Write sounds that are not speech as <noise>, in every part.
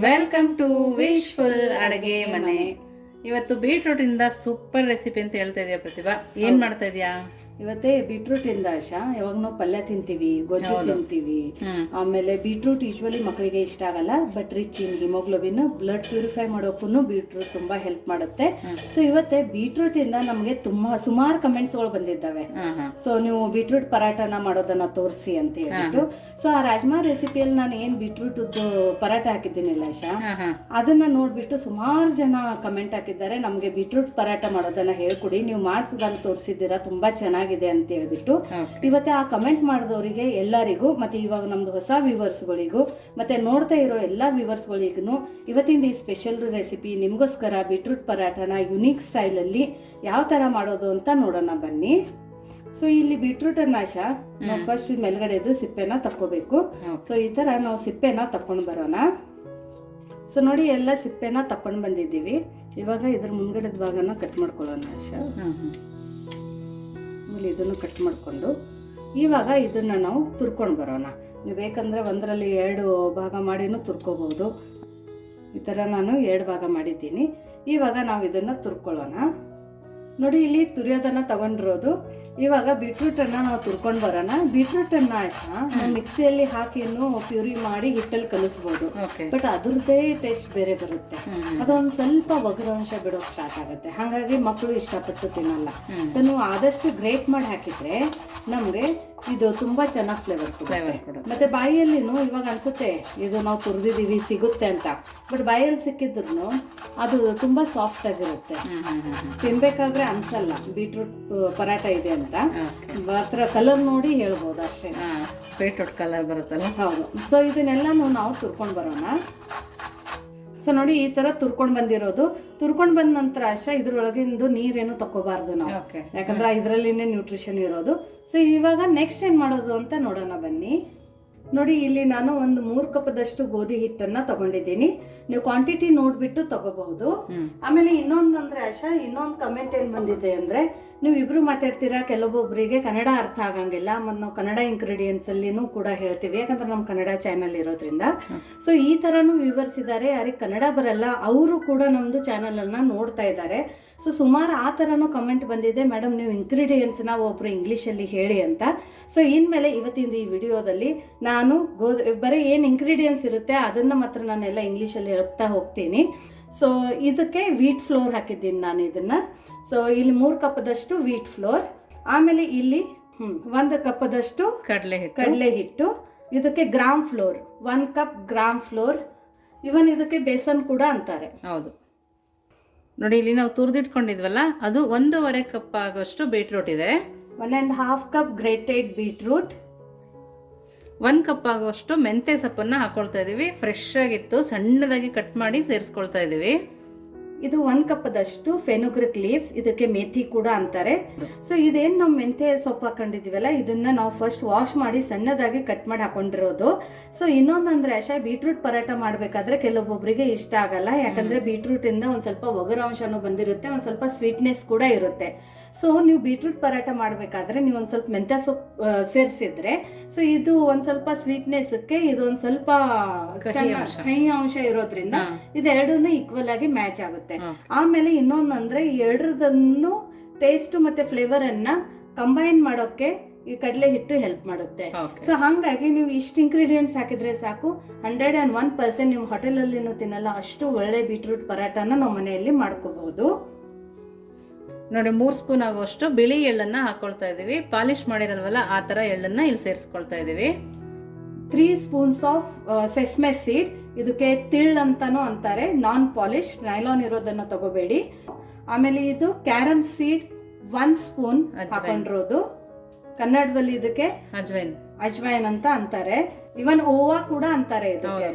Welcome to wishful ಅಡುಗೆ ಮನೆ. ಇವತ್ತು ಬೀಟ್ರೂಟಿಂದ ಸೂಪರ್ ರೆಸಿಪಿ ಅಂತ ಹೇಳ್ತಾ ಇದೀಯ ಪ್ರತಿಭಾ. ಏನ್ ಮಾಡ್ತಾ ಇದೀಯಾ? ಇವತ್ತೇ ಬೀಟ್ರೂಟ್ ಇಂದ ಆಶಾ. ಯಾವಾಗ ನಾವು ಪಲ್ಯ ತಿಂತೀವಿ ಗೊಜ್ಜು ತಿಂತೀವಿ. ಆಮೇಲೆ ಬೀಟ್ರೂಟ್ ಯೂಶ್ವಲಿ ಮಕ್ಕಳಿಗೆ ಇಷ್ಟ ಆಗಲ್ಲ but rich in haemoglobin blood purify ಮಾಡೋಕ್ಕೂ ಬೀಟ್ರೂಟ್ ತುಂಬಾ ಹೆಲ್ಪ್ ಮಾಡುತ್ತೆ. ಸೊ ಇವತ್ತೆ ಬೀಟ್ರೂಟ್ ಇಂದ ನಮಗೆ ತುಂಬಾ ಸುಮಾರು ಕಮೆಂಟ್ಸ್ಗಳು ಬಂದಿದ್ದಾವೆ. ಹಾ ಹಾ ಸೊ ನೀವು ಬೀಟ್ರೂಟ್ ಪರಾಟನ ಮಾಡೋದನ್ನ ತೋರಿಸಿ ಅಂತ ಹೇಳ್ಬಿಟ್ಟು. ಸೊ ಆ ರಾಜ್ಮಾ ರೆಸಿಪಿಯಲ್ಲಿ ನಾನು ಏನು ಬೀಟ್ರೂಟ್ ಪರಾಟ ಹಾಕಿದ್ದೀನಿಲ್ಲ ಆಶಾ. ಅದನ್ನ ನೋಡ್ಬಿಟ್ಟು ಸುಮಾರು ಜನ ಕಮೆಂಟ್ ಹಾಕಿದ್ದಾರೆ ನಮಗೆ ಬೀಟ್ರೂಟ್ ಪರಾಟ ಮಾಡೋದನ್ನ ಹೇಳ್ಕೊಡಿ. ನೀವು ಮಾಡ್ತದ ತೋರಿಸಿದ್ದೀರಾ ತುಂಬಾ ಚೆನ್ನಾಗಿದೆ ಅಂತ ಹೇಳ್ಬಿಟ್ಟು ಇವತ್ತೆ ಆ ಕಮೆಂಟ್ ಮಾಡಿದವರಿಗೆ ಎಲ್ಲರಿಗೂ ಮತ್ತೆ ಇವಾಗ ನಮ್ದು ಹೊಸ ವ್ಯೂವರ್ಸ್ಗಳಿಗೂ ಮತ್ತೆ ನೋಡ್ತಾ ಇರೋ ಎಲ್ಲ ವ್ಯೂವರ್ಸ್ಗಳಿಗೂ ಇವತ್ತಿಂದ ಈ ಸ್ಪೆಷಲ್ ರೆಸಿಪಿ ನಿಮಗೋಸ್ಕರ ಬೀಟ್ರೂಟ್ ಪರಾಟನ ಯುನೀಕ್ ಸ್ಟೈಲಲ್ಲಿ ಯಾವ ಥರ ಮಾಡೋದು ಅಂತ ನೋಡೋಣ ಬನ್ನಿ. ಸೊ ಇಲ್ಲಿ ಬೀಟ್ರೂಟ್ ನಾಶ ನಾವು ಫಸ್ಟ್ ಮೇಲ್ಗಡೆದು ಸಿಪ್ಪೆನ ತಕ್ಕೋಬೇಕು. ಸೊ ಈ ಥರ ನಾವು ಸಿಪ್ಪೆನ ತಕೊಂಡು ಬರೋಣ. ಸೊ ನೋಡಿ ಎಲ್ಲ ಸಿಪ್ಪೆನ ತಕೊಂಡು ಬಂದಿದ್ದೀವಿ. ಇವಾಗ ಇದ್ರ ಮುಂದ್ಗಡೆದ ಭಾಗನ ಕಟ್ ಮಾಡ್ಕೊಳ್ಳೋಣ ಆಶಾ. ಆಮೇಲೆ ಇದನ್ನು ಕಟ್ ಮಾಡಿಕೊಂಡು ಇವಾಗ ಇದನ್ನು ನಾವು ತುರ್ಕೊಂಡು ಬರೋಣ. ನೀವು ಬೇಕಂದರೆ ಒಂದರಲ್ಲಿ ಎರಡು ಭಾಗ ಮಾಡಿನೂ ತುರ್ಕೋಬಹುದು. ಈ ಥರ ನಾನು ಎರಡು ಭಾಗ ಮಾಡಿದ್ದೀನಿ. ಇವಾಗ ನಾವು ಇದನ್ನು ತುರ್ಕೊಳ್ಳೋಣ. ನೋಡಿ, ಇಲ್ಲಿ ತುರಿಯೋದನ್ನು ತಗೊಂಡಿರೋದು ಇವಾಗ ಬೀಟ್ರೂಟನ್ನು ನಾವು ತುರ್ಕೊಂಡು ಬರೋಣ. ಬೀಟ್ರೂಟನ್ನು ಆಯ್ತಾ ನಾವು ಮಿಕ್ಸಿಯಲ್ಲಿ ಹಾಕಿನೂ ಪ್ಯೂರಿ ಮಾಡಿ ಹಿಟ್ಟಲ್ಲಿ ಕಲಿಸ್ಬೋದು. ಬಟ್ ಅದ್ರದ್ದೇ ಟೇಸ್ಟ್ ಬೇರೆ ಬರುತ್ತೆ. ಅದೊಂದು ಸ್ವಲ್ಪ ಒಗರಂಶ ಬಿಡೋಕೆ ಸ್ಟಾರ್ಟ್ ಆಗುತ್ತೆ. ಹಾಗಾಗಿ ಮಕ್ಕಳು ಇಷ್ಟಪಟ್ಟು ತಿನ್ನಲ್ಲ. ಸೊ ನೀವು ಆದಷ್ಟು ಗ್ರೇಟ್ ಮಾಡಿ ಹಾಕಿದ್ರೆ ನಮಗೆ ಇದು ತುಂಬಾ ಚೆನ್ನಾಗಿ ಫ್ಲೇವರ್ ಕೊಡುತ್ತೆ. ಮತ್ತೆ ಬಾಯಿಯಲ್ಲಿನೂ ಇವಾಗ ಅನ್ಸುತ್ತೆ ಇದು ನಾವು ತುರಿದಿದ್ದೀವಿ ಸಿಗುತ್ತೆ ಅಂತ. ಬಟ್ ಬಾಯಲ್ಲಿ ಸಿಕ್ಕಿದ್ರು ಅದು ತುಂಬಾ ಸಾಫ್ಟ್ ಆಗಿರುತ್ತೆ. ತಿನ್ಬೇಕಾದ್ರೆ ಅನ್ಸಲ್ಲ. ಬೀಟ್ರೂಟ್ ಪರಾಟ ಇದೆ ಅಂತ ಓಕೆ ಮಾತ್ರ ಕಲರ್ ನೋಡಿ ಹೇಳ್ಬೋದು ಅಷ್ಟೇ. ಬೀಟ್ರೂಟ್ ಕಲರ್ ಬರುತ್ತಲ್ಲ? ಹೌದು. ಸೊ ಇದನ್ನೆಲ್ಲ ನಾವು ತುರ್ಕೊಂಡು ಬರೋಣ. ಸೊ ನೋಡಿ ಈ ತರ ತುರ್ಕೊಂಡು ಬಂದಿರೋದು. ತುರ್ಕೊಂಡು ಬಂದ ನಂತರ ಅಷ್ಟೇ ಇದ್ರೊಳಗಿಂದು ನೀರೇನು ತಕ್ಕೋಬಾರ್ದು ನಾವು. ಯಾಕಂದ್ರೆ ಇದರಲ್ಲಿನೇ ನ್ಯೂಟ್ರಿಷನ್ ಇರೋದು. ಸೊ ಇವಾಗ ನೆಕ್ಸ್ಟ್ ಏನ್ ಮಾಡೋದು ಅಂತ ನೋಡೋಣ ಬನ್ನಿ. ನೋಡಿ ಇಲ್ಲಿ ನಾನು ಒಂದು ಮೂರು ಕಪ್ದಷ್ಟು ಗೋಧಿ ಹಿಟ್ಟನ್ನ ತಗೊಂಡಿದ್ದೀನಿ. ನೀವು ಕ್ವಾಂಟಿಟಿ ನೋಡ್ಬಿಟ್ಟು ತಗೋಬಹುದು. ಆಮೇಲೆ ಇನ್ನೊಂದು ಅಂದ್ರೆ ಆಶಾ ಇನ್ನೊಂದು ಕಮೆಂಟ್ ಏನ್ ಬಂದಿದೆ ಅಂದ್ರೆ ನೀವು ಇಬ್ರು ಮಾತಾಡ್ತೀರಾ? ಕೆಲವೊಬ್ಬರಿಗೆ ಕನ್ನಡ ಅರ್ಥ ಆಗಂಗಿಲ್ಲ. ಮತ್ತು ನಾವು ಕನ್ನಡ ಇಂಗ್ರೀಡಿಯೆಂಟ್ಸ್ ಅಲ್ಲಿನೂ ಕೂಡ ಹೇಳ್ತೀವಿ. ಯಾಕಂದ್ರೆ ನಮ್ಮ ಕನ್ನಡ ಚಾನಲ್ ಇರೋದ್ರಿಂದ. ಸೊ ಈ ಥರನೂ ವ್ಯೂವರ್ಸ್ ಇದ್ದಾರೆ ಯಾರಿಗೆ ಕನ್ನಡ ಬರಲ್ಲ ಅವರು ಕೂಡ ನಮ್ಮದು ಚಾನಲನ್ನು ನೋಡ್ತಾ ಇದ್ದಾರೆ. ಸೊ ಸುಮಾರು ಆ ಥರನೂ ಕಮೆಂಟ್ ಬಂದಿದೆ. ಮೇಡಮ್ ನೀವು ಇಂಗ್ರೀಡಿಯೆಂಟ್ಸ್ನ ಒಬ್ಬರು ಇಂಗ್ಲೀಷಲ್ಲಿ ಹೇಳಿ ಅಂತ. ಸೊ ಇನ್ಮೇಲೆ ಇವತ್ತಿಂದ ಈ ವಿಡಿಯೋದಲ್ಲಿ ನಾನು ಗೋಧಿ ಬರೀ ಏನು ಇಂಗ್ರೀಡಿಯೆಂಟ್ಸ್ ಇರುತ್ತೆ ಅದನ್ನು ಮಾತ್ರ ನಾನೆಲ್ಲ ಇಂಗ್ಲೀಷಲ್ಲಿ ಹೇಳ್ತಾ ಹೋಗ್ತೀನಿ. ಸೊ ಇದಕ್ಕೆ ವೀಟ್ ಫ್ಲೋರ್ ಹಾಕಿದ್ದೀನಿ ನಾನು ಇದನ್ನು. ಸೊ ಇಲ್ಲಿ ಮೂರು ಕಪ್ಪದಷ್ಟು ವೀಟ್ ಫ್ಲೋರ್ ಆಮೇಲೆ ಇಲ್ಲಿ ಹ್ಞೂ ಒಂದು ಕಪ್ಪದಷ್ಟು ಕಡಲೆ ಹಿಟ್ಟು. ಕಡಲೆ ಹಿಟ್ಟು ಇದಕ್ಕೆ gram flour one cup gram flour ಇವನ್ ಇದಕ್ಕೆ ಬೇಸನ್ ಕೂಡ ಅಂತಾರೆ. ಹೌದು. ನೋಡಿ ಇಲ್ಲಿ ನಾವು ತುರಿದಿಟ್ಕೊಂಡಿದ್ವಲ್ಲ ಅದು ಒಂದೂವರೆ ಕಪ್ ಆಗೋಷ್ಟು ಬೀಟ್ರೂಟ್ ಇದೆ. One and half cup grated beetroot ಒಂದು ಕಪ್ ಆಗುವಷ್ಟು ಮೆಂತ್ಯ ಸೊಪ್ಪನ್ನ ಹಾಕ್ಕೊಳ್ತಾ ಇದೀವಿ. ಫ್ರೆಶ್ ಆಗಿತ್ತು ಸಣ್ಣದಾಗಿ ಕಟ್ ಮಾಡಿ ಸೇರಿಸ್ಕೊಳ್ತಾ ಇದೀವಿ. ಇದು ಒಂದ್ ಕಪ್ ದಷ್ಟು ಫೆನುಗ್ರಿಕ್ ಲೀವ್ಸ್ ಇದಕ್ಕೆ ಮೇಥಿ ಕೂಡ ಅಂತಾರೆ. ಸೊ ಇದೇನು ನಾವು ಮೆಂತೆ ಸೊಪ್ಪು ಹಾಕೊಂಡಿದ್ದೀವಲ್ಲ ಇದನ್ನ ನಾವು ಫಸ್ಟ್ ವಾಶ್ ಮಾಡಿ ಸಣ್ಣದಾಗಿ ಕಟ್ ಮಾಡಿ ಹಾಕೊಂಡಿರೋದು. ಸೊ ಇನ್ನೊಂದಂದ್ರೆ ಆಶಾ ಬೀಟ್ರೂಟ್ ಪರಾಟ ಮಾಡಬೇಕಾದ್ರೆ ಕೆಲವೊಬ್ಬರಿಗೆ ಇಷ್ಟ ಆಗಲ್ಲ. ಯಾಕಂದ್ರೆ ಬೀಟ್ರೂಟ್ ಇಂದ ಒಂದು ಸ್ವಲ್ಪ ಒಗರಾಂಶನೂ ಬಂದಿರುತ್ತೆ ಒಂದು ಸ್ವಲ್ಪ ಸ್ವೀಟ್ನೆಸ್ ಕೂಡ ಇರುತ್ತೆ. ಸೊ ನೀವು ಬೀಟ್ರೂಟ್ ಪರಾಟ ಮಾಡಬೇಕಾದ್ರೆ ನೀವು ಒಂದು ಸ್ವಲ್ಪ ಮೆಂತ್ಯ ಸೊಪ್ಪು ಸೇರಿಸಿದ್ರೆ ಸೊ ಇದು ಒಂದ್ ಸ್ವಲ್ಪ ಸ್ವೀಟ್ನೆಸ್ಗೆ ಇದು ಒಂದ್ ಸ್ವಲ್ಪ ಕಹಿ ಅಂಶ. ಇರೋದ್ರಿಂದ. ಇದೆರಡೂ ಈಕ್ವಲ್ ಆಗಿ ಮ್ಯಾಚ್ ಆಗುತ್ತೆ. Okay. ಆಮೇಲೆ ಇನ್ನೊಂದು ಅಂದ್ರೆ ಎರಡರದನ್ನು ಟೇಸ್ಟ್ ಮತ್ತೆ ಫ್ಲೇವರ್ ಅನ್ನ ಕಂಬೈನ್ ಮಾಡೋಕೆ ಈ ಕಡಲೆ ಹಿಟ್ಟು ಹೆಲ್ಪ್ ಮಾಡುತ್ತೆ. ಸೊ ಹಾಗಾಗಿ ನೀವು ಇಷ್ಟು ಇಂಗ್ರೀಡಿಯೆಂಟ್ಸ್ ಹಾಕಿದ್ರೆ ಸಾಕು. ಹಂಡ್ರೆಡ್ ಆ್ಯಂಡ್ ಒನ್ ಪರ್ಸೆಂಟ್ ನೀವು ಹೋಟೆಲಲ್ಲಿ ತಿನ್ನಲ್ಲ ಅಷ್ಟು ಒಳ್ಳೆ ಬೀಟ್ರೂಟ್ ಪರಾಟನ ನಾವು ಮನೆಯಲ್ಲಿ ಮಾಡ್ಕೋಬಹುದು ನೋಡಿ ಮೂರು ಸ್ಪೂನ್ ಆಗುವಷ್ಟು ಬಿಳಿ ಎಳ್ಳನ್ನ ಹಾಕೊಳ್ತಾ ಇದೀವಿ. ಪಾಲಿಶ್ ಮಾಡಿರಲ್ವಲ್ಲ ಆ ತರ ಎಳ್ಳನ್ನ ಇಲ್ಲಿ ಸೇರಿಸ್ಕೊಳ್ತಾ ಇದೀವಿ. Three spoons of sesame seed ಇದಕ್ಕೆ ತಿಳ್ ಅಂತಾನು ಅಂತಾರೆ ನಾನ್ ಪಾಲಿಶ್ ನೈಲಾನ್ ಇರೋದನ್ನ ತಗೋಬೇಡಿ. ಆಮೇಲೆ ಇದು ಕ್ಯಾರಮ್ ಸೀಡ್ ಒನ್ ಸ್ಪೂನ್. ಹಾಕೊಂಡಿರೋದು. ಕನ್ನಡದಲ್ಲಿ ಇದಕ್ಕೆ ಅಜ್ವೈನ್. ಅಜ್ವೈನ್ ಅಂತ ಅಂತಾರೆ. ಇವನ್ ಓವಾ ಕೂಡ ಅಂತಾರೆ ಇದಕ್ಕೆ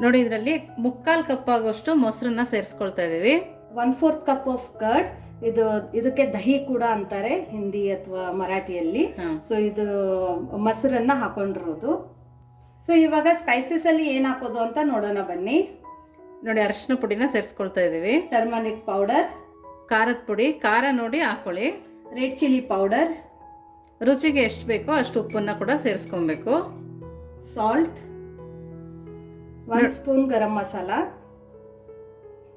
ನೋಡಿ ಇದರಲ್ಲಿ ಮುಕ್ಕಾಲ್ ಕಪ್ ಆಗೋಷ್ಟು ಮೊಸರನ್ನ ಸೇರಿಸ್ಕೊಳ್ತಾ ಇದೀವಿ. One fourth cup of curd ಇದು ಇದಕ್ಕೆ ದಹಿ ಕೂಡ ಅಂತಾರೆ ಹಿಂದಿ ಅಥವಾ ಮರಾಠಿಯಲ್ಲಿ. ಸೊ ಇದು ಮೊಸರನ್ನ ಹಾಕೊಂಡಿರೋದು. ಸೊ ಇವಾಗ ಸ್ಪೈಸಸ್ ಅಲ್ಲಿ ಏನ್ ಹಾಕೋದು ಅಂತ ನೋಡೋಣ ಬನ್ನಿ. ನೋಡಿ ಅರಿಶಿನ ಪುಡಿನ ಸೇರಿಸ್ಕೊಳ್ತಾ ಇದೀವಿ ಟರ್ಮರಿಕ್ ಪೌಡರ್ ಖಾರದ ಪುಡಿ ಖಾರ ನೋಡಿ ಹಾಕೊಳ್ಳಿ. ರೆಡ್ ಚಿಲ್ಲಿ ಪೌಡರ್ ರುಚಿಗೆ ಎಷ್ಟು ಬೇಕೋ ಅಷ್ಟು ಉಪ್ಪನ್ನ ಕೂಡ ಸೇರಿಸ್ಕೊಬೇಕು. ಸಾಲ್ಟ್ ಒಂದು ಸ್ಪೂನ್ ಗರಂ ಮಸಾಲ.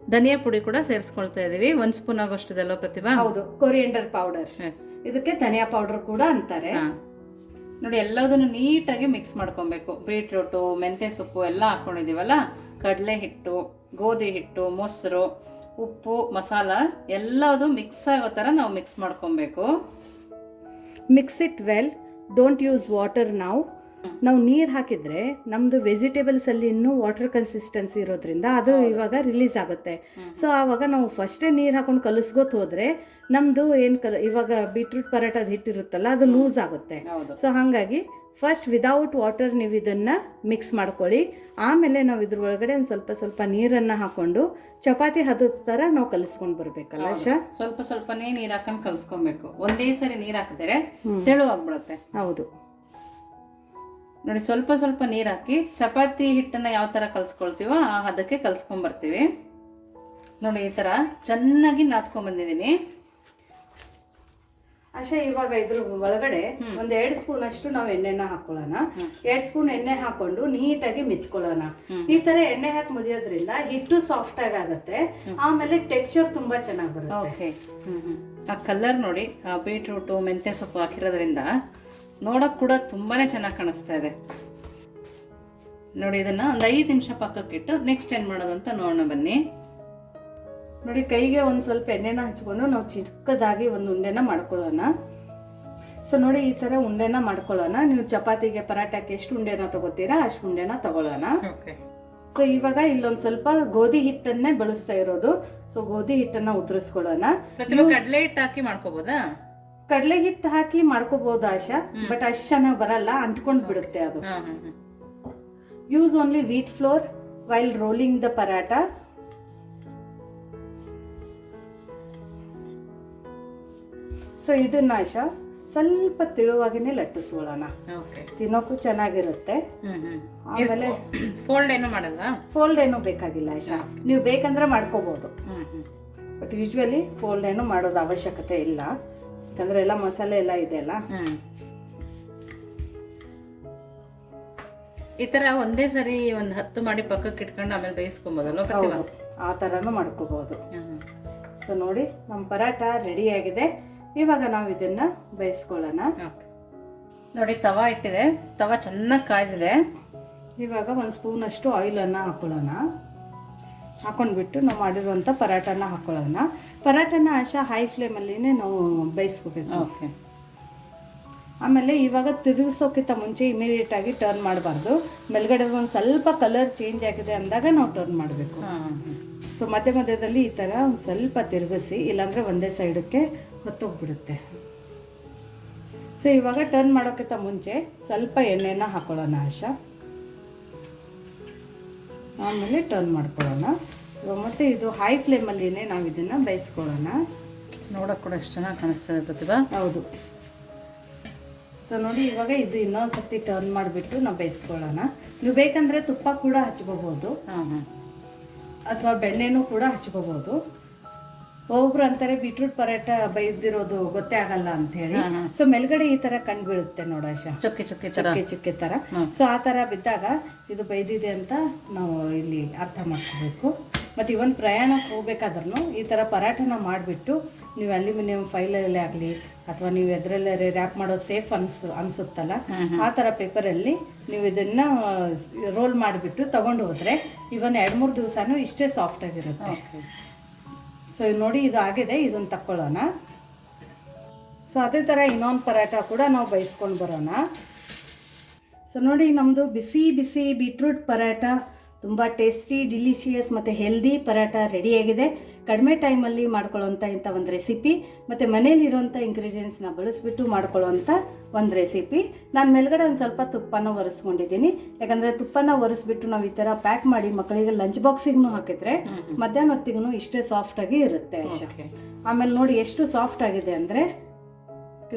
ಧನಿಯಾ ಪುಡಿ ಕೂಡ ಸೇರಿಸ್ಕೊಳ್ತಾ ಇದೀವಿ ಒಂದು ಸ್ಪೂನ್ ಆಗೋಷ್ಟಿದೆಲ್ಲ ಪ್ರತಿಭಾ? ಹೌದು ಕೊರಿಯಂಡರ್ ಪೌಡರ್. ಇದಕ್ಕೆ ಧನಿಯಾ ಪೌಡರ್ ಕೂಡ ಅಂತಾರೆ. ಹಾ. ನೋಡಿ, ಎಲ್ಲದನ್ನು ನೀಟಾಗಿ ಮಿಕ್ಸ್ ಮಾಡ್ಕೊಬೇಕು. ಬೀಟ್ರೂಟು, ಮೆಂತ್ಯ ಸೊಪ್ಪು ಎಲ್ಲ ಹಾಕ್ಕೊಂಡಿದ್ದೀವಲ್ಲ ಕಡಲೆ ಹಿಟ್ಟು ಗೋಧಿ ಹಿಟ್ಟು ಮೊಸರು, ಉಪ್ಪು, ಮಸಾಲ ಎಲ್ಲದು ಮಿಕ್ಸ್ ಆಗೋ ಥರ ನಾವು ಮಿಕ್ಸ್ ಮಾಡ್ಕೊಬೇಕು. Mix it well don't use water ನಾವು ನಾವು ನೀರು ಹಾಕಿದ್ರೆ ನಮ್ದು ವೆಜಿಟೇಬಲ್ಸ್ ಅಲ್ಲಿ ಇನ್ನೂ ವಾಟರ್ ಕನ್ಸಿಸ್ಟೆನ್ಸಿ ಇರೋದ್ರಿಂದ ಅದು ಇವಾಗ ರಿಲೀಸ್ ಆಗುತ್ತೆ. ಸೊ ಆವಾಗ ನಾವು ಫಸ್ಟೇ ನೀರು ಹಾಕೊಂಡು ಕಲಿಸ್ಕೋತ ಹೋದ್ರೆ ನಮ್ದು ಏನು ಕಲ ಇವಾಗ ಬೀಟ್ರೂಟ್ ಪರಾಟದ ಹಿಟ್ಟಿರುತ್ತಲ್ಲ ಅದು ಲೂಸ್ ಆಗುತ್ತೆ. ಹೌದು. ಸೊ ಹಾಗಾಗಿ ಫಸ್ಟ್ ವಿದೌಟ್ ವಾಟರ್ ನೀವು ಇದನ್ನ ಮಿಕ್ಸ್ ಮಾಡ್ಕೊಳ್ಳಿ. ಆಮೇಲೆ ನಾವು ಇದ್ರ ಒಳಗಡೆ ಒಂದು ಸ್ವಲ್ಪ ಸ್ವಲ್ಪ ನೀರನ್ನು ಹಾಕೊಂಡು ಚಪಾತಿ ಹದದ ಥರ ನಾವು ಕಲಿಸ್ಕೊಂಡು ಬರಬೇಕಲ್ಲ ಶಾ? ಸ್ವಲ್ಪ ಸ್ವಲ್ಪನೇ ನೀರು ಹಾಕೊಂಡು ಕಲಿಸ್ಕೊಬೇಕು. ಒಂದೇ ಸರಿ ನೀರು ಹಾಕಿದ್ರೆ ತೆಳು ಆಗ್ಬಿಡುತ್ತೆ ಹೌದು. ನೋಡಿ ಸ್ವಲ್ಪ ಸ್ವಲ್ಪ ನೀರು ಹಾಕಿ ಚಪಾತಿ ಹಿಟ್ಟನ್ನ ಯಾವ ತರ ಕಲ್ಸ್ಕೊಳ್ತೀವೋ ಆ ಹದಕ್ಕೆ ಕಲ್ಸ್ಕೊಂಡ್ ಬರ್ತೀವಿ ನೋಡಿ ಈ ತರ ಚೆನ್ನಾಗಿ ನಾದ್ಕೊಂಡ್ ಬಂದಿದೀನಿ ಆಶಾ ಇವಾಗ ಇದ್ರ ಒಳಗಡೆ ಒಂದ್ ಎರಡ್ ಸ್ಪೂನ್ ಅಷ್ಟು ನಾವು ಎಣ್ಣೆನ ಹಾಕೊಳ್ಳೋಣ. ಎರಡ್ ಸ್ಪೂನ್ ಎಣ್ಣೆ ಹಾಕೊಂಡು ನೀಟಾಗಿ ಮಿತ್ಕೊಳ್ಳೋಣ. ಈ ತರ ಎಣ್ಣೆ ಹಾಕಿ ಮುದಿಯೋದ್ರಿಂದ ಹಿಟ್ಟು ಸಾಫ್ಟ್ ಆಗಿ ಆಗತ್ತೆ. ಆಮೇಲೆ ಟೆಕ್ಸ್ಚರ್ ತುಂಬಾ ಚೆನ್ನಾಗಿ ಬರುತ್ತೆ. ಓಕೆ. ಆ ಕಲರ್ ನೋಡಿ ಬೀಟ್ರೂಟ್ ಬೀಟ್ರೂಟು ಮೆಂತ್ಯ ಸೊಪ್ಪು ಹಾಕಿರೋದ್ರಿಂದ ನೋಡಕ್ ಕೂಡ ತುಂಬಾನೇ ಚೆನ್ನಾಗಿ ಕಾಣಿಸ್ತಾ ಇದೆ. ನೋಡಿ ಇದನ್ನ ಒಂದು ಐದು ನಿಮಿಷ ಪಕ್ಕಕ್ಕಿಟ್ಟು ನೆಕ್ಸ್ಟ್ ಏನು ಮಾಡೋದು ಅಂತ ನೋಡೋಣ ಬನ್ನಿ. ನೋಡಿ ಕೈಗೆ ಒಂದು ಸ್ವಲ್ಪ ಎಣ್ಣೆನ ಹಚ್ಕೊಂಡು ನಾವು ಚಿಕ್ಕದಾಗಿ ಒಂದು ಉಂಡೆನ ಮಾಡ್ಕೊಳ್ಳೋಣ. ಸೊ ನೋಡಿ ಈ ತರ ಉಂಡೆನ ಮಾಡ್ಕೊಳ್ಳೋಣ. ನೀವು ಚಪಾತಿಗೆ ಪರಾಟಕ್ಕೆ ಎಷ್ಟು ಉಂಡೆನ ತಗೋತೀರಾ ಅಷ್ಟು ಉಂಡೆನ ತಗೊಳ್ಳೋಣ. ಓಕೆ ಸೊ ಇವಾಗ ಇಲ್ಲೊಂದು ಸ್ವಲ್ಪ ಗೋಧಿ ಹಿಟ್ಟನ್ನೇ ಬಳಸ್ತಾ ಇರೋದು. ಸೊ ಗೋಧಿ ಹಿಟ್ಟನ್ನ ಉದುರಿಸ್ಕೊಳ್ಳೋಣ. ಕಡಲೆ ಹಿಟ್ಟು ಹಾಕಿ ಮಾಡ್ಕೋಬೋದಾ? ಕಡಲೆ ಹಿಟ್ಟು ಹಾಕಿ ಮಾಡ್ಕೋಬಹುದು ಆಶಾ ಬಟ್ ಅಷ್ಟು ಚೆನ್ನಾಗಿ ಬರಲ್ಲ ಅಂಟ್ಕೊಂಡ್ ಬಿಡುತ್ತೆ ಅದು. Use only wheat flour while rolling the paratha so ಇದನ್ನ ಆಶಾ ಸ್ವಲ್ಪ ತಿಳುವಾಗಿನೇ ಲಟ್ಟಿಸ್ಕೊಳ್ಳೋಣ. ಓಕೆ ತಿನ್ನೋಕ್ಕೂ ಚೆನ್ನಾಗಿರುತ್ತೆ. ಆಮೇಲೆ ಫೋಲ್ಡ್ ಏನು ಮಾಡಲ್ಲ ಫೋಲ್ಡ್ ಏನೂ ಬೇಕಾಗಿಲ್ಲ ಆಶಾ. ನೀವು ಬೇಕಂದ್ರೆ ಮಾಡ್ಕೋಬಹುದು ಬಟ್ ಯೂಶ್ವಲಿ ಫೋಲ್ಡ್ ಏನು ಮಾಡೋದು ಅವಶ್ಯಕತೆ ಇಲ್ಲ. ಯಾಕಂದ್ರೆ ಎಲ್ಲ ಮಸಾಲೆ ಎಲ್ಲ ಇದೆ ಅಲ್ಲ? ಹ್ಮ್ ಈ ತರ ಒಂದೇ ಸರಿ ಒಂದ್ ಹತ್ತು ಮಾಡಿ ಪಕ್ಕಕ್ಕೆ ಇಟ್ಕೊಂಡು ಆಮೇಲೆ ಬೇಯಿಸ್ಕೊಬೋದಲ್ಲ ಆ ಥರನೂ ಮಾಡ್ಕೋಬಹುದು ಸೊ ನೋಡಿ ನಮ್ಮ ಪರಾಟ ರೆಡಿ ಆಗಿದೆ. ಇವಾಗ ನಾವು ಇದನ್ನ ಬೇಯಿಸ್ಕೊಳ್ಳೋಣ. ನೋಡಿ ತವಾ ಇಟ್ಟಿದೆ. ತವಾ ಚೆನ್ನಾಗಿ ಕಾಯ್ದಿದೆ. ಇವಾಗ ಒಂದು ಸ್ಪೂನ್ ಅಷ್ಟು ಆಯಿಲನ್ನು ಹಾಕೊಳ್ಳೋಣ. ಹಾಕೊಂಡ್ಬಿಟ್ಟು ನಾವು ಮಾಡಿರುವಂಥ ಪರಾಟನ ಹಾಕೊಳ್ಳೋಣ. ಪರಾಟನ ಆಶಾ ಹೈ ಫ್ಲೇಮಲ್ಲಿನೇ ನಾವು ಬೇಯಿಸ್ಕೋಬೇಕು. ಓಕೆ ಆಮೇಲೆ ಇವಾಗ ತಿರುಗಿಸೋಕ್ಕಿಂತ ಮುಂಚೆ ಇಮಿಡಿಯೇಟಾಗಿ ಟರ್ನ್ ಮಾಡಬಾರ್ದು. ಮೇಲ್ಗಡೆ ಒಂದು ಸ್ವಲ್ಪ ಕಲರ್ ಚೇಂಜ್ ಆಗಿದೆ ಅಂದಾಗ ನಾವು ಟರ್ನ್ ಮಾಡಬೇಕು. ಸೊ ಮಧ್ಯ ಮಧ್ಯದಲ್ಲಿ ಈ ಥರ ಒಂದು ಸ್ವಲ್ಪ ತಿರುಗಿಸಿ ಇಲ್ಲಾಂದರೆ ಒಂದೇ ಸೈಡಕ್ಕೆ ಹೊತ್ತೋಗ್ಬಿಡುತ್ತೆ ಸೊ ಇವಾಗ ಟರ್ನ್ ಮಾಡೋಕ್ಕಿಂತ ಮುಂಚೆ ಸ್ವಲ್ಪ ಎಣ್ಣೆನ ಹಾಕೊಳ್ಳೋಣ ಆಶಾ. ಆಮೇಲೆ ಟರ್ನ್ ಮಾಡ್ಕೊಳ್ಳೋಣ. ಇವಾಗ ಮತ್ತೆ ಇದು ಹೈ ಫ್ಲೇಮಲ್ಲಿನೇ ನಾವು ಇದನ್ನು ಬೇಯಿಸ್ಕೊಳ್ಳೋಣ. ನೋಡೋಕೆ ಕೂಡ ಎಷ್ಟು ಚೆನ್ನಾಗಿ ಕಾಣಿಸ್ತಾ ಪ್ರತಿಭಾ. ಹೌದು. ಸೊ ನೋಡಿ ಇವಾಗ ಇದು ಇನ್ನೊಂದು ಸರ್ತಿ ಟರ್ನ್ ಮಾಡಿಬಿಟ್ಟು ನಾವು ಬೇಯಿಸ್ಕೊಳ್ಳೋಣ. ನೀವು ಬೇಕಂದರೆ ತುಪ್ಪ ಕೂಡ ಹಚ್ಕೋಬೋದು. ಹಾ ಹಾ. ಅಥವಾ ಬೆಣ್ಣೆನೂ ಕೂಡ ಹಚ್ಕೋಬಹುದು ಒಬ್ಬೊಬ್ರು ಅಂತಾರೆ ಬೀಟ್ರೂಟ್ ಪರೋಟ ಬೈದಿರೋದು ಗೊತ್ತೇ ಆಗಲ್ಲ ಅಂತ ಹೇಳಿ. ಸೊ ಮೇಲ್ಗಡೆ ಈ ತರ ಕಂಡು ಬೀಳುತ್ತೆ ನೋಡಾಶ ಚುಕ್ಕೆ ಚುಕ್ಕೆ ಚುಕ್ಕೆ ಚುಕ್ಕೆ ತರ. ಸೊ ಆ ತರ ಬಿದ್ದಾಗ ಇದು ಬೈದಿದೆ ಅಂತ ನಾವು ಇಲ್ಲಿ ಅರ್ಥ ಮಾಡ್ಕೋಬೇಕು. ಮತ್ತೆ ಇವನ್ ಪ್ರಯಾಣಕ್ಕೆ ಹೋಗ್ಬೇಕಾದ್ರೂ ಈ ತರ ಪರಾಟನ ಮಾಡಿಬಿಟ್ಟು ನೀವು ಅಲ್ಯೂಮಿನಿಯಂ ಫೈಲಲ್ಲೇ ಆಗಲಿ ಅಥವಾ ನೀವು ಎದ್ರಲ್ಲೇ ರ್ಯಾಪ್ ಮಾಡೋ ಸೇಫ್ ಅನ್ಸ್ ಅನ್ಸುತ್ತಲ್ಲ? ಆ ಥರ ಪೇಪರಲ್ಲಿ ನೀವು ಇದನ್ನ ರೋಲ್ ಮಾಡಿಬಿಟ್ಟು ತಗೊಂಡು ಹೋದ್ರೆ ಇವನ್ ಎರಡು ಮೂರು ದಿವಸನೂ ಇಷ್ಟೇ ಸಾಫ್ಟ್ ಸೊ ನೋಡಿ ಇದು ಆಗಿದೆ ಇದನ್ನು ತಕ್ಕೊಳ್ಳೋಣ. ಸೊ ಅದೇ ಥರ ಇನ್ನೊಂದು ಪರಾಟ ಕೂಡ ನಾವು ಬೈಸ್ಕೊಂಡು ಬರೋಣ. ಸೊ ನೋಡಿ ನಮ್ಮದು ಬಿಸಿ ಬಿಸಿ ಬೀಟ್ರೂಟ್ ಪರಾಟ ತುಂಬ ಟೇಸ್ಟಿ ಡಿಲಿಷಿಯಸ್ ಮತ್ತು ಹೆಲ್ದಿ ಪರಾಟ ರೆಡಿಯಾಗಿದೆ ಕಡಿಮೆ ಟೈಮಲ್ಲಿ ಮಾಡ್ಕೊಳ್ಳೋಂಥ ಇಂಥ ಒಂದು ರೆಸಿಪಿ ಮತ್ತು ಮನೇಲಿರುವಂಥ ಇಂಗ್ರೀಡಿಯೆಂಟ್ಸ್ನ ಬಳಸಿಬಿಟ್ಟು ಮಾಡ್ಕೊಳ್ಳೋಂಥ ಒಂದು ರೆಸಿಪಿ ನಾನು ಮೇಲ್ಗಡೆ ಒಂದು ಸ್ವಲ್ಪ ತುಪ್ಪನ ಒರೆಸ್ಕೊಂಡಿದ್ದೀನಿ. ಯಾಕಂದರೆ ತುಪ್ಪನ ಒರೆಸ್ಬಿಟ್ಟು ನಾವು ಈ ಥರ ಪ್ಯಾಕ್ ಮಾಡಿ ಮಕ್ಕಳಿಗೆ ಲಂಚ್ ಬಾಕ್ಸಿಗೂ ಹಾಕಿದರೆ ಮಧ್ಯಾಹ್ನ ಹೊತ್ತಿಗೂ ಇಷ್ಟೇ ಸಾಫ್ಟಾಗಿ ಇರುತ್ತೆ ಅಷ್ಟೇ ಆಮೇಲೆ ನೋಡಿ ಎಷ್ಟು ಸಾಫ್ಟ್ ಆಗಿದೆ ಅಂದರೆ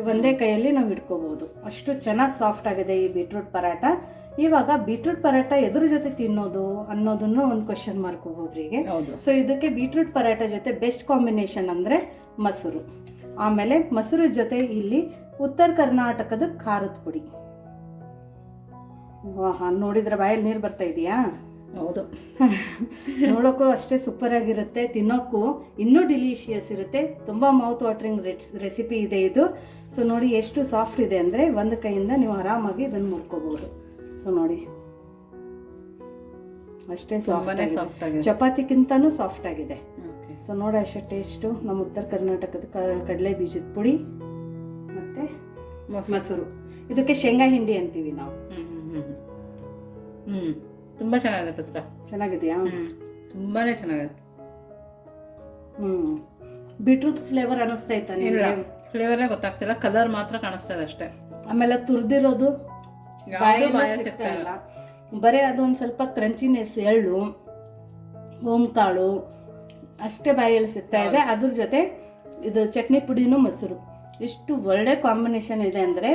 ಒಂದೇ ಕೈಯಲ್ಲಿ ನಾವು ಇಟ್ಕೋಬಹುದು ಅಷ್ಟು ಚೆನ್ನಾಗಿ ಸಾಫ್ಟ್ ಆಗಿದೆ ಈ ಬೀಟ್ರೂಟ್ ಪರಾಟ ಇವಾಗ ಬೀಟ್ರೂಟ್ ಪರಾಟ ಎದ್ರ ಜೊತೆ ತಿನ್ನೋದು ಅನ್ನೋದನ್ನು ಒಂದು ಕ್ವಶನ್ ಮಾರ್ಕ್ ಒಬ್ಬೊಬ್ರಿಗೆ ಹೌದು. ಸೊ ಇದಕ್ಕೆ ಬೀಟ್ರೂಟ್ ಪರಾಟ ಜೊತೆ ಬೆಸ್ಟ್ ಕಾಂಬಿನೇಷನ್ ಅಂದರೆ ಮೊಸರು. ಆಮೇಲೆ ಮೊಸರು ಜೊತೆ ಇಲ್ಲಿ ಉತ್ತರ ಕರ್ನಾಟಕದ ಖಾರದ ಪುಡಿ. ವಾಹ ನೋಡಿದ್ರೆ ಬಾಯಲ್ಲಿ ನೀರು ಬರ್ತಾ ಇದೆಯಾ? ಹೌದು. <laughs> ನೋಡೋಕ್ಕೂ ಅಷ್ಟೇ ಸೂಪರ್ ಆಗಿರುತ್ತೆ. ತಿನ್ನೋಕ್ಕೂ ಇನ್ನೂ ಡಿಲಿಷಿಯಸ್ ಇರುತ್ತೆ. ತುಂಬ ಮೌತ್ ವಾಟ್ರಿಂಗ್ ರೆಸಿಪಿ ಇದೆ ಇದು. ಸೊ ನೋಡಿ ಎಷ್ಟು ಸಾಫ್ಟ್ ಇದೆ ಅಂದರೆ ಒಂದು ಕೈಯಿಂದ ನೀವು ಆರಾಮಾಗಿ ಇದನ್ನು ಮುರ್ಕೋಬಹುದು ಸೊ ನೋಡಿ. ಅಷ್ಟೇ ಸಾಫ್ಟ್ ಆಗಿದೆ. ಚಪಾತಿಗಿಂತನೂ ಸಾಫ್ಟ್ ಆಗಿದೆ. ಓಕೆ ಸೊ ನೋಡಿ ಅಷ್ಟೇ ಟೇಸ್ಟು ನಮ್ಮ ಉತ್ತರ ಕರ್ನಾಟಕದ ಕಡಲೆ ಬೀಜದ ಪುಡಿ ಮತ್ತು ಮೊಸರು. ಇದಕ್ಕೆ ಶೇಂಗಾ ಹಿಂಡಿ ಅಂತೀವಿ ನಾವು. ಹ್ಞೂ ತುಂಬಾ ಚೆನ್ನಾಗಿದೆ ಪುತ್ರ ಚೆನ್ನಾಗಿದೆಯಾ? ತುಂಬಾ ತುಂಬಾನೇ ಚೆನ್ನಾಗಿದೆ. ಹ್ಞೂ ಬೀಟ್ರೂಟ್ ಫ್ಲೇವರ್ ಅನ್ನಿಸ್ತಾ ಇತ್ತ ಫ್ಲೇವರ್ ಗೊತ್ತಾಗ್ತಿಲ್ಲ. ಕಲರ್ ಮಾತ್ರ ಕಾಣಿಸ್ತಾ ಇದೆ ಅಷ್ಟೇ. ಆಮೇಲೆ ತುರ್ದಿರೋದು ಬಾಯಲ್ಲಿ ಬಾಯ ಸಿಗ್ತಾ ಇಲ್ಲ. ಬರೀ ಅದೊಂದು ಸ್ವಲ್ಪ ಕ್ರಂಚಿನೆಸ್ ಎಳ್ಳು ಓಂಕಾಳು ಅಷ್ಟೇ ಬಾಯಲ್ಲಿ ಸಿಗ್ತಾ ಇದೆ. ಅದ್ರ ಜೊತೆ ಇದು ಚಟ್ನಿ ಪುಡಿನೂ ಮೊಸರು. ಇಷ್ಟು ಒಳ್ಳೆ ಕಾಂಬಿನೇಷನ್ ಇದೆ ಅಂದರೆ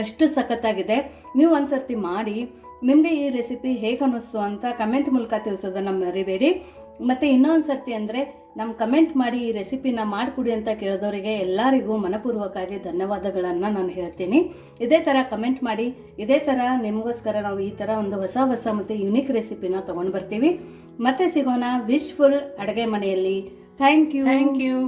ಅಷ್ಟು ಸಖತ್ತಾಗಿದೆ. ನೀವು ಒಂದ್ಸರ್ತಿ ಮಾಡಿ ನಿಮಗೆ ಈ ರೆಸಿಪಿ ಹೇಗೆ ಅನ್ನಿಸ್ತು ಅಂತ ಕಮೆಂಟ್ ಮೂಲಕ ತಿಳಿಸೋದನ್ನು ಮರಿಬೇಡಿ. ಮತ್ತು ಇನ್ನೊಂದು ಸರ್ತಿ ಅಂದರೆ ನಮ್ಮ ಕಮೆಂಟ್ ಮಾಡಿ ಈ ರೆಸಿಪಿನ ಮಾಡಿಕೊಡಿ ಅಂತ ಕೇಳಿದವರಿಗೆ ಎಲ್ಲರಿಗೂ ಮನಪೂರ್ವಕವಾಗಿ ಧನ್ಯವಾದಗಳನ್ನು ನಾನು ಹೇಳ್ತೀನಿ. ಇದೇ ಥರ ಕಮೆಂಟ್ ಮಾಡಿ, ಇದೇ ಥರ ನಿಮಗೋಸ್ಕರ ನಾವು ಈ ಥರ ಒಂದು ಹೊಸ ಹೊಸ ಮತ್ತು ಯುನಿಕ್ ರೆಸಿಪಿನ ತೊಗೊಂಡು ಬರ್ತೀವಿ. ಮತ್ತೆ ಸಿಗೋಣ ವಿಶ್ಫುಲ್ ಅಡುಗೆ ಮನೆಯಲ್ಲಿ. Thank you thank you